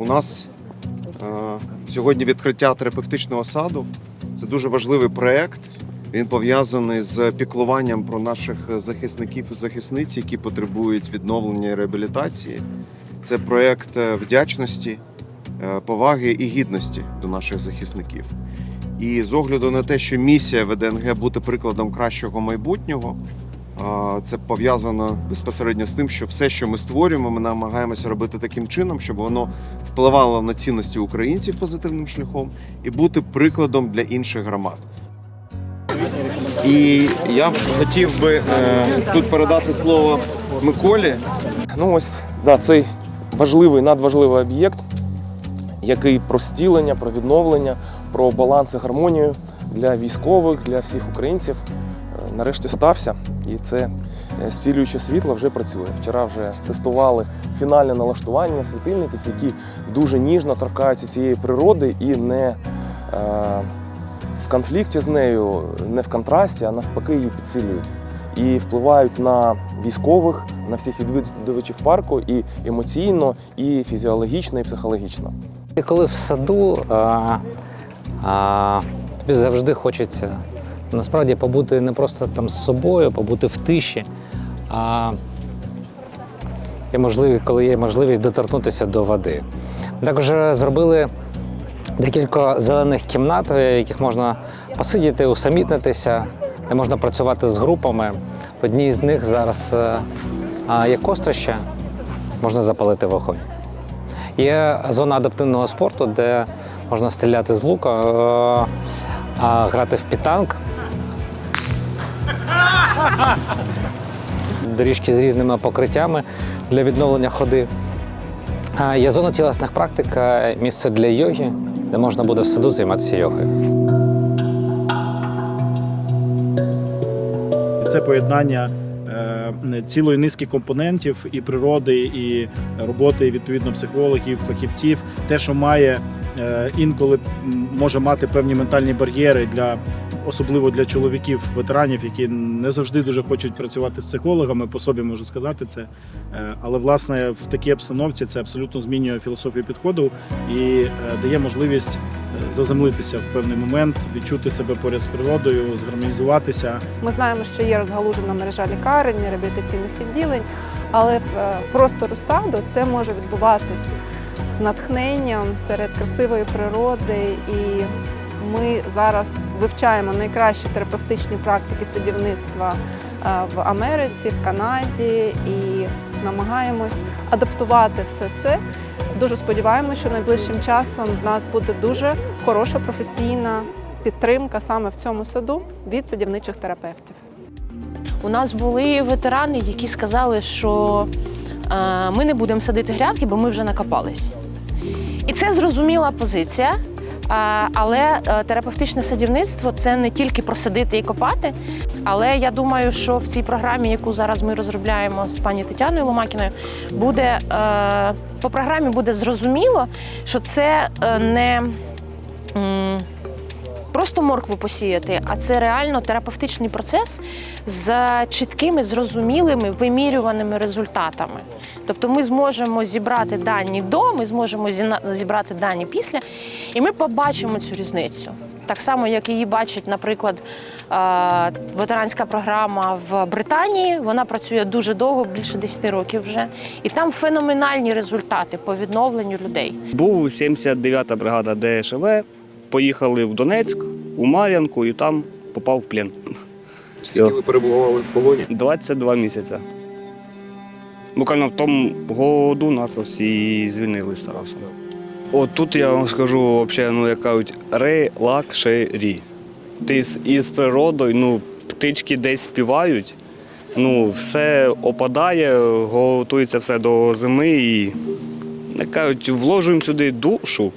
У нас е, сьогодні відкриття терапевтичного саду. Це дуже важливий проєкт. Він пов'язаний з піклуванням про наших захисників і захисниць, які потребують відновлення і реабілітації. Це проєкт е, вдячності, е, поваги і гідності до наших захисників. І з огляду на те, що місія ВДНГ бути прикладом кращого майбутнього, Це пов'язано безпосередньо з тим, що все, що ми створюємо, ми намагаємося робити таким чином, щоб воно впливало на цінності українців позитивним шляхом і бути прикладом для інших громад. І я хотів би е, тут передати слово Миколі. Ну ось да, цей важливий, надважливий об'єкт, який про стілення, про відновлення, про баланс і гармонію для військових, для всіх українців нарешті стався. І це е, зцілююче світло вже працює. Вчора вже тестували фінальне налаштування світильників, які дуже ніжно торкаються цієї природи і не е, в конфлікті з нею, не в контрасті, а навпаки її підсилюють і впливають на військових, на всіх відвідувачів парку і емоційно, і фізіологічно, і психологічно. І коли в саду а, а, тобі завжди хочеться насправді побути не просто там з собою, побути в тиші, а є можливість, коли є можливість доторкнутися до води. Також зробили декілька зелених кімнат, в яких можна посидіти, усамітнитися, де можна працювати з групами. В одній з них зараз е, є кострище, можна запалити вогонь. Є зона адаптивного спорту, де можна стріляти з лука, е, грати в пітанк. Доріжки з різними покриттями для відновлення ходи. Є зона тілесних практик, місце для йоги, де можна буде в саду займатися йогою. Це поєднання е, цілої низки компонентів і природи, і роботи відповідно психологів, фахівців. Те, що має інколи може мати певні ментальні бар'єри для особливо для чоловіків, ветеранів, які не завжди дуже хочуть працювати з психологами. По собі можу сказати це. Е, Але власне в такій обстановці це абсолютно змінює філософію підходу і е, дає можливість е, заземлитися в певний момент, відчути себе поряд з природою, згармонізуватися. Ми знаємо, що є розгалужена мережа лікарень, реабілітаційних відділень, але е, простору саду це може відбуватись натхненням серед красивої природи. І ми зараз вивчаємо найкращі терапевтичні практики садівництва е, в Америці, в Канаді і намагаємось адаптувати все це. Дуже сподіваємося, що найближчим часом в нас буде дуже хороша професійна підтримка саме в цьому саду від садівничих терапевтів. У нас були ветерани, які сказали, що е, ми не будемо садити грядки, бо ми вже накопались. І це зрозуміла позиція. Але е, терапевтичне садівництво це не тільки просадити і копати. Але я думаю, що в цій програмі, яку зараз ми розробляємо з пані Тетяною Ломакіною, буде е, по програмі буде зрозуміло, що це е, не просто моркву посіяти, а це реально терапевтичний процес з чіткими, зрозумілими, вимірюваними результатами. Тобто ми зможемо зібрати дані до, ми зможемо зібрати дані після, і ми побачимо цю різницю. Так само, як її бачить, наприклад, е, ветеранська програма в Британії. Вона працює дуже довго, більше 10 років вже. І там феноменальні результати по відновленню людей. Був 79-та бригада ДШВ, поїхали в Донецьк, у Мар'янку і там попав в плен. Скільки ви перебували в полоні? 22 місяці. Буквально в тому году нас ось і звільнили з Тарасом. От тут я вам скажу, взагалі, ну, як кажуть, релакшері. Ти із природою, ну, птички десь співають, ну, все опадає, готується все до зими і, як кажуть, вложуємо сюди душу.